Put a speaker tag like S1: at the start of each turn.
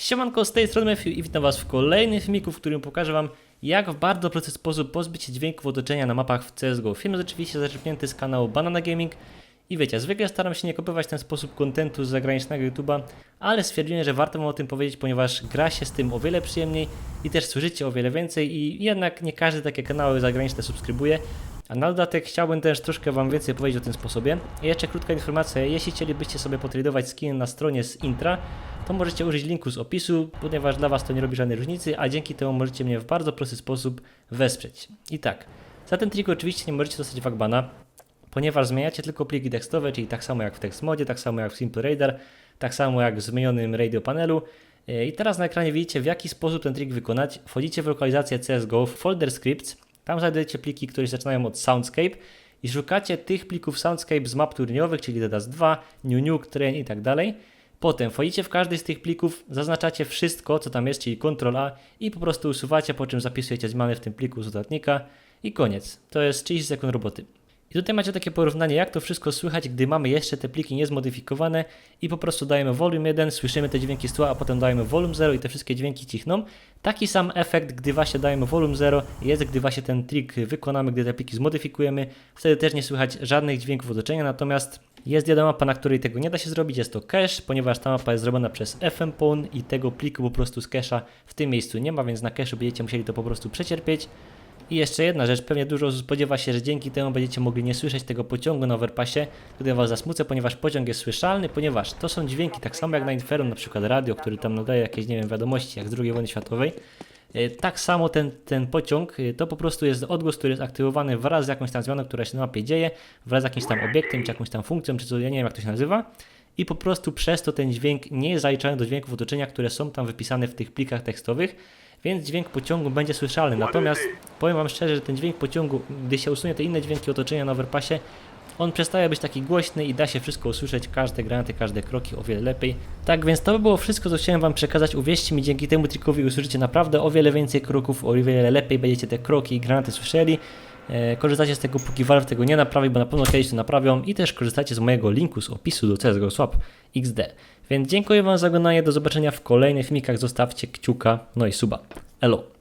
S1: Siemanko, z tej strony Matthew i witam Was w kolejnym filmiku, w którym pokażę Wam jak w bardzo prosty sposób pozbyć się dźwięków otoczenia na mapach w CSGO. Film jest oczywiście zaczerpnięty z kanału Banana Gaming i wiecie, zwykle staram się nie kopiować w ten sposób kontentu z zagranicznego YouTube'a, ale stwierdziłem, że warto Wam o tym powiedzieć, ponieważ gra się z tym o wiele przyjemniej i też słyszycie o wiele więcej i jednak nie każdy takie kanały zagraniczne subskrybuje. A na dodatek chciałbym też troszkę Wam więcej powiedzieć o tym sposobie. I jeszcze krótka informacja, jeśli chcielibyście sobie potradować skin na stronie z Intra, to możecie użyć linku z opisu, ponieważ dla Was to nie robi żadnej różnicy, a dzięki temu możecie mnie w bardzo prosty sposób wesprzeć. I tak, za ten trik oczywiście nie możecie dostać wagbana, ponieważ zmieniacie tylko pliki tekstowe, czyli tak samo jak w TextModzie, tak samo jak w Simple Radar, tak samo jak w zmienionym radio panelu. E, I teraz na ekranie widzicie w jaki sposób ten trik wykonać. Wchodzicie w lokalizację CSGO, w folder scripts, tam znajdujecie pliki, które się zaczynają od Soundscape i szukacie tych plików Soundscape z map turniejowych, czyli DDoS 2, New Nuke, Train i tak dalej. Potem wchodzicie w każdy z tych plików, zaznaczacie wszystko, co tam jest, czyli Ctrl A i po prostu usuwacie, po czym zapisujecie zmiany w tym pliku z dodatnika i koniec. To jest 30 sekund roboty. I tutaj macie takie porównanie, jak to wszystko słychać, gdy mamy jeszcze te pliki niezmodyfikowane i po prostu dajemy volume 1, słyszymy te dźwięki z tła, a potem dajemy volume 0 i te wszystkie dźwięki cichną. Taki sam efekt, gdy właśnie dajemy volume 0 jest, gdy właśnie ten trik wykonamy, gdy te pliki zmodyfikujemy. Wtedy też nie słychać żadnych dźwięków otoczenia, natomiast jest jedna mapa, na której tego nie da się zrobić, jest to cache, ponieważ ta mapa jest zrobiona przez fmpon i tego pliku po prostu z cache'a w tym miejscu nie ma, więc na cache'u będziecie musieli to po prostu przecierpieć. I jeszcze jedna rzecz, pewnie dużo osób spodziewa się, że dzięki temu będziecie mogli nie słyszeć tego pociągu na overpassie. Tutaj was zasmucę, ponieważ pociąg jest słyszalny, ponieważ to są dźwięki, tak samo jak na Inferno, na przykład radio, który tam nadaje jakieś, nie wiem, wiadomości, jak z II wojny światowej. E, Tak samo ten, ten pociąg e, to po prostu jest odgłos, który jest aktywowany wraz z jakąś tam zmianą, która się na mapie dzieje, wraz z jakimś tam obiektem, czy jakąś tam funkcją, czy co, ja nie wiem jak to się nazywa. I po prostu przez to ten dźwięk nie jest zaliczany do dźwięków otoczenia, które są tam wypisane w tych plikach tekstowych, więc dźwięk pociągu będzie słyszalny. Natomiast powiem Wam szczerze, że ten dźwięk pociągu, gdy się usunie te inne dźwięki otoczenia na overpassie, on przestaje być taki głośny i da się wszystko usłyszeć, każde granaty, każde kroki o wiele lepiej. Tak więc to by było wszystko, co chciałem Wam przekazać. Uwierzcie mi, dzięki temu trikowi usłyszycie naprawdę o wiele więcej kroków, o wiele lepiej będziecie te kroki i granaty słyszeli. E, korzystacie z tego, póki Valve tego nie naprawi, bo na pewno kiedyś to naprawią i też korzystacie z mojego linku z opisu do CSGO Swap XD. Więc dziękuję Wam za oglądanie, do zobaczenia w kolejnych filmikach, zostawcie kciuka, no i suba. Elo.